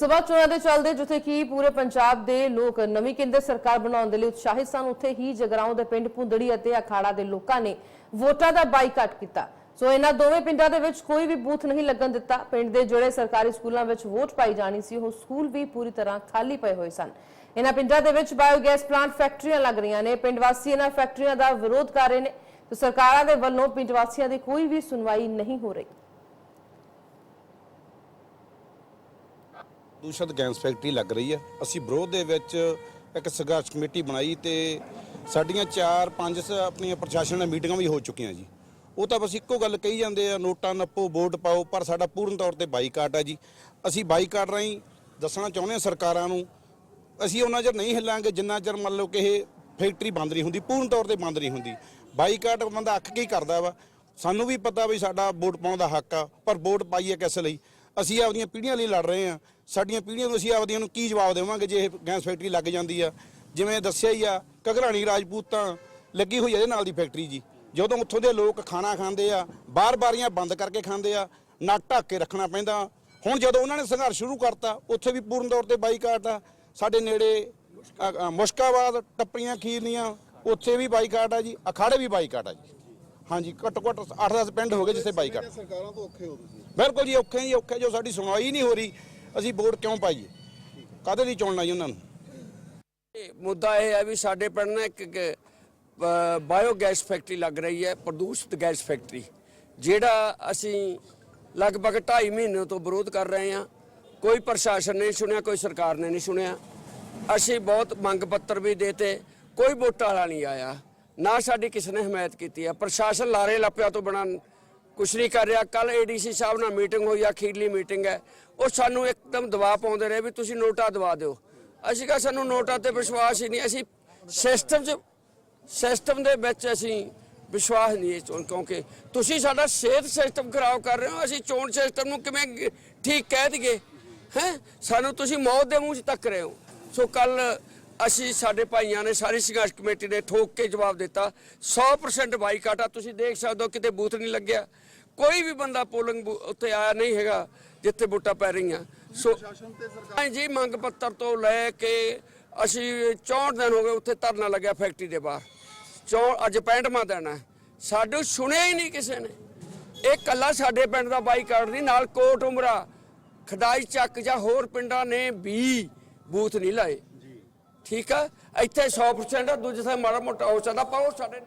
ਸਭਾ ਚੋਣਾਂ ਦੇ ਚੱਲਦੇ ਜਿੱਥੇ ਕਿ ਪੂਰੇ ਪੰਜਾਬ ਦੇ ਲੋਕ ਨਵੀਂ ਕੇਂਦਰ ਸਰਕਾਰ ਬਣਾਉਣ ਦੇ ਲਈ ਉਤਸ਼ਾਹਿਤ ਸਨ, ਉੱਥੇ ਹੀ ਜਗਰਾਉਂ ਦੇ ਪਿੰਡ ਪੁੰਦੜੀ ਅਤੇ ਅਖਾੜਾ ਦੇ ਲੋਕਾਂ ਨੇ ਵੋਟਾਂ ਦਾ ਬਾਈਕਾਟ ਕੀਤਾ। ਸੋ ਇਹਨਾਂ ਦੋਵੇਂ ਪਿੰਡਾਂ ਦੇ ਵਿੱਚ ਕੋਈ ਵੀ ਬੂਥ ਨਹੀਂ ਲੱਗਣ ਦਿੱਤਾ। ਪਿੰਡ ਦੇ ਜਿਹੜੇ ਸਰਕਾਰੀ ਸਕੂਲਾਂ ਵਿੱਚ ਵੋਟ ਪਾਈ ਜਾਣੀ ਸੀ, ਉਹ ਸਕੂਲ ਵੀ ਪੂਰੀ ਤਰ੍ਹਾਂ ਖਾਲੀ ਪਏ ਹੋਏ ਸਨ। ਇਹਨਾਂ ਪਿੰਡਾਂ ਦੇ ਵਿੱਚ ਬਾਇਓਗੈਸ ਪਲਾਂਟ ਫੈਕਟਰੀਆਂ ਲੱਗ ਰਹੀਆਂ ਨੇ। ਪਿੰਡ ਵਾਸੀ ਇਹਨਾਂ ਫੈਕਟਰੀਆਂ ਦਾ ਵਿਰੋਧ ਕਰ ਰਹੇ ਨੇ। ਤੇ ਸਰਕਾਰਾਂ ਦੇ ਵੱਲੋਂ ਪਿੰਡ ਵਾਸੀਆਂ ਦੀ ਕੋਈ ਵੀ ਸੁਣਵਾਈ ਨਹੀਂ ਹੋ ਰਹੀ। ਦੂਸ਼ਿਤ ਗੈਸ ਫੈਕਟਰੀ ਲੱਗ ਰਹੀ ਹੈ ਅਸੀਂ ਵਿਰੋਧ ਦੇ ਵਿੱਚ ਇੱਕ ਸੰਘਰਸ਼ ਕਮੇਟੀ ਬਣਾਈ ਤੇ ਸਾਡੀਆਂ 4-5 ਆਪਣੀਆਂ ਪ੍ਰਸ਼ਾਸਨ ਨਾਲ ਮੀਟਿੰਗਾਂ ਵੀ ਹੋ ਚੁੱਕੀਆਂ ਜੀ। ਉਹ ਤਾਂ ਬਸ ਇੱਕੋ ਗੱਲ ਕਹੀ ਜਾਂਦੇ ਆ, ਨੋਟਾਂ ਨੱਪੋ, ਵੋਟ ਪਾਓ, ਪਰ ਸਾਡਾ ਪੂਰਨ ਤੌਰ ਤੇ ਬਾਈਕਾਟ ਆ ਜੀ। ਅਸੀਂ ਬਾਈਕਾਟ ਰਾਹੀਂ ਦੱਸਣਾ ਚਾਹੁੰਦੇ ਹਾਂ ਸਰਕਾਰਾਂ ਨੂੰ, ਅਸੀਂ ਉਹਨਾਂ ਚਿਰ ਨਹੀਂ ਹਿੱਲਾਂਗੇ, ਜਿੰਨਾ ਚਿਰ ਮੰਨ ਲਓ ਕਿ ਇਹ ਫੈਕਟਰੀ ਬੰਦ ਨਹੀਂ ਹੁੰਦੀ, ਪੂਰਨ ਤੌਰ ਤੇ ਬੰਦ ਨਹੀਂ ਹੁੰਦੀ। ਬਾਈਕਾਟ ਬੰਦਾ ਅੱਖ ਕੀ ਕਰਦਾ ਵਾ। ਸਾਨੂੰ ਵੀ ਪਤਾ ਵੀ ਸਾਡਾ ਵੋਟ ਪਾਉਣ ਦਾ ਹੱਕ ਆ, ਪਰ ਵੋਟ ਪਾਈਏ ਕਿਸ ਲਈ? ਅਸੀਂ ਆਪਦੀਆਂ ਪੀੜ੍ਹੀਆਂ ਲਈ ਲੜ ਰਹੇ ਆ ਸਾਡੀਆਂ ਪੀੜ੍ਹੀਆਂ ਨੂੰ ਅਸੀਂ ਆਪਦੀਆਂ ਨੂੰ ਕੀ ਜਵਾਬ ਦੇਵਾਂਗੇ ਜੇ ਇਹ ਗੈਸ ਫੈਕਟਰੀ ਲੱਗ ਜਾਂਦੀ ਆ? ਜਿਵੇਂ ਦੱਸਿਆ ਹੀ ਆ ਘਗਰਾਣੀ ਰਾਜਪੂਤ ਤਾਂ ਲੱਗੀ ਹੋਈ ਆ ਇਹਦੇ ਨਾਲ ਦੀ ਫੈਕਟਰੀ ਜੀ। ਜਦੋਂ ਉੱਥੋਂ ਦੇ ਲੋਕ ਖਾਣਾ ਖਾਂਦੇ ਆ ਬਾਰ-ਬਾਰੀਆਂ ਬੰਦ ਕਰਕੇ ਖਾਂਦੇ ਆ ਨੱਕ ਢੱਕ ਕੇ ਰੱਖਣਾ ਪੈਂਦਾ। ਹੁਣ ਜਦੋਂ ਉਹਨਾਂ ਨੇ ਸੰਘਰਸ਼ ਸ਼ੁਰੂ ਕਰਤਾ ਉੱਥੇ ਵੀ ਪੂਰਨ ਤੌਰ ਤੇ ਬਾਈਕਾਟ ਆ। ਸਾਡੇ ਨੇੜੇ ਮੁਸ਼ਕਾਬਾਦ ਟੱਪਰੀਆਂ ਖੀਰਨੀਆਂ ਉੱਥੇ ਵੀ ਬਾਈਕਾਟ ਆ ਜੀ ਅਖਾੜੇ ਵੀ ਬਾਈਕਾਟ ਆ ਜੀ। ਹਾਂਜੀ ਘੱਟੋ ਘੱਟ 8-10 ਪਿੰਡ ਹੋ ਗਏ ਜਿੱਥੇ ਬਾਈਕਾਟ। ਸਰਕਾਰਾਂ ਤੋਂ ਔਖੇ ਹੋ ਤੁਸੀਂ। ਬਿਲਕੁਲ ਜੀ ਔਖੇ ਜੀ ਔਖੇ ਜੋ ਸਾਡੀ ਸੁਣਵਾਈ ਨਹੀਂ ਹੋ ਰਹੀ ਅਸੀਂ ਵੋਟ ਕਿਉਂ ਪਾਈਏ? ਕਾਹਦੇ ਲਈ ਚੁਣਨਾ ਜੀ ਉਹਨਾਂ ਨੂੰ? ਮੁੱਦਾ ਇਹ ਹੈ ਵੀ ਸਾਡੇ ਪਿੰਡ ਨਾ ਇੱਕ ਬਾਇਓ ਗੈਸ ਫੈਕਟਰੀ ਲੱਗ ਰਹੀ ਹੈ, ਪ੍ਰਦੂਸ਼ਿਤ ਗੈਸ ਫੈਕਟਰੀ ਜਿਹੜਾ ਅਸੀਂ ਲਗਭਗ 2.5 ਮਹੀਨੇ ਤੋਂ ਵਿਰੋਧ ਕਰ ਰਹੇ ਹਾਂ। ਕੋਈ ਪ੍ਰਸ਼ਾਸਨ ਨੇ ਸੁਣਿਆ, ਕੋਈ ਸਰਕਾਰ ਨੇ ਨਹੀਂ ਸੁਣਿਆ। ਅਸੀਂ ਬਹੁਤ ਮੰਗ ਪੱਤਰ ਵੀ ਦੇਤੇ, ਕੋਈ ਵੋਟਾਂ ਵਾਲਾ ਨਹੀਂ ਆਇਆ। ਨਾ ਸਾਡੀ ਕਿਸੇ ਨੇ ਹਮਾਇਤ ਕੀਤੀ ਹੈ। ਪ੍ਰਸ਼ਾਸਨ ਲਾਰੇ ਲੱਪਿਆਂ ਤੋਂ ਬਿਨਾਂ ਕੁਛ ਨਹੀਂ ਕਰ ਰਿਹਾ। ਕੱਲ ਏਡੀਸੀ ਸਾਹਿਬ ਨਾਲ ਮੀਟਿੰਗ ਹੋਈ ਆ ਅਖੀਰਲੀ ਮੀਟਿੰਗ ਹੈ। ਉਹ ਸਾਨੂੰ ਇੱਕਦਮ ਦਬਾਅ ਪਾਉਂਦੇ ਰਹੇ ਵੀ ਤੁਸੀਂ ਨੋਟਾ ਦਵਾ ਦਿਓ। ਅਸੀਂ ਕਿਹਾ ਸਾਨੂੰ ਨੋਟਾਂ ਤੇ ਵਿਸ਼ਵਾਸ ਹੀ ਨਹੀਂ, ਅਸੀਂ ਸਿਸਟਮ 'ਚ ਸਿਸਟਮ ਦੇ ਵਿੱਚ ਅਸੀਂ ਵਿਸ਼ਵਾਸ ਨਹੀਂ ਇਸ ਚੋਂ ਕਿਉਂਕਿ ਤੁਸੀਂ ਸਾਡਾ ਸਿਹਤ ਸਿਸਟਮ ਖਰਾਬ ਕਰ ਰਹੇ ਹੋ, ਅਸੀਂ ਚੋਣ ਸਿਸਟਮ ਨੂੰ ਕਿਵੇਂ ਠੀਕ ਕਹਿ ਦਈਏ? ਹੈ? ਸਾਨੂੰ ਤੁਸੀਂ ਮੌਤ ਦੇ ਮੂੰਹ 'ਚ ਤੱਕ ਰਹੇ ਹੋ। ਸੋ ਕੱਲ ਅਸੀਂ ਸਾਡੇ ਭਾਈਆਂ ਨੇ ਸਾਰੀ ਸੰਘਰਸ਼ ਕਮੇਟੀ ਨੇ ਠੋਕ ਕੇ ਜਵਾਬ ਦਿੱਤਾ। 100% ਬਾਈਕਾਟ ਆ ਤੁਸੀਂ ਦੇਖ ਸਕਦੇ ਹੋ ਕਿਤੇ ਬੂਥ ਨਹੀਂ ਲੱਗਿਆ। ਕੋਈ ਵੀ ਬੰਦਾ ਪੋਲਿੰਗ ਉੱਤੇ ਆਇਆ ਨਹੀਂ ਹੈਗਾ ਜਿੱਥੇ ਵੋਟਾਂ ਪੈ ਰਹੀਆਂ। ਸੋ ਜੀ ਮੰਗ ਪੱਤਰ ਤੋਂ ਲੈ ਕੇ ਅਸੀਂ 64 ਦਿਨ ਹੋ ਗਏ ਉੱਥੇ ਧਰਨਾ ਲੱਗਿਆ ਫੈਕਟਰੀ ਦੇ ਬਾਹਰ। ਚੌ ਅੱਜ 65ਵਾਂ ਦਿਨ ਹੈ। ਸਾਨੂੰ ਸੁਣਿਆ ਹੀ ਨਹੀਂ ਕਿਸੇ ਨੇ। ਇਹ ਕੱਲਾ ਸਾਡੇ ਪਿੰਡ ਦਾ ਬਾਈਕਾਟ ਨਹੀਂ ਨਾਲ ਕੋਟ ਉਮਰਾ ਖਦਾਈ ਚੱਕ ਜਾਂ ਹੋਰ ਪਿੰਡਾਂ ਨੇ ਵੀ ਬੂਥ ਨਹੀਂ ਲਾਏ। ਠੀਕ ਆ? ਇੱਥੇ 100% ਆ ਦੂਜੇ ਥਾਂ ਮਾੜਾ ਮੋਟਾ ਹੋ ਸਕਦਾ ਪਰ ਉਹ ਸਾਡੇ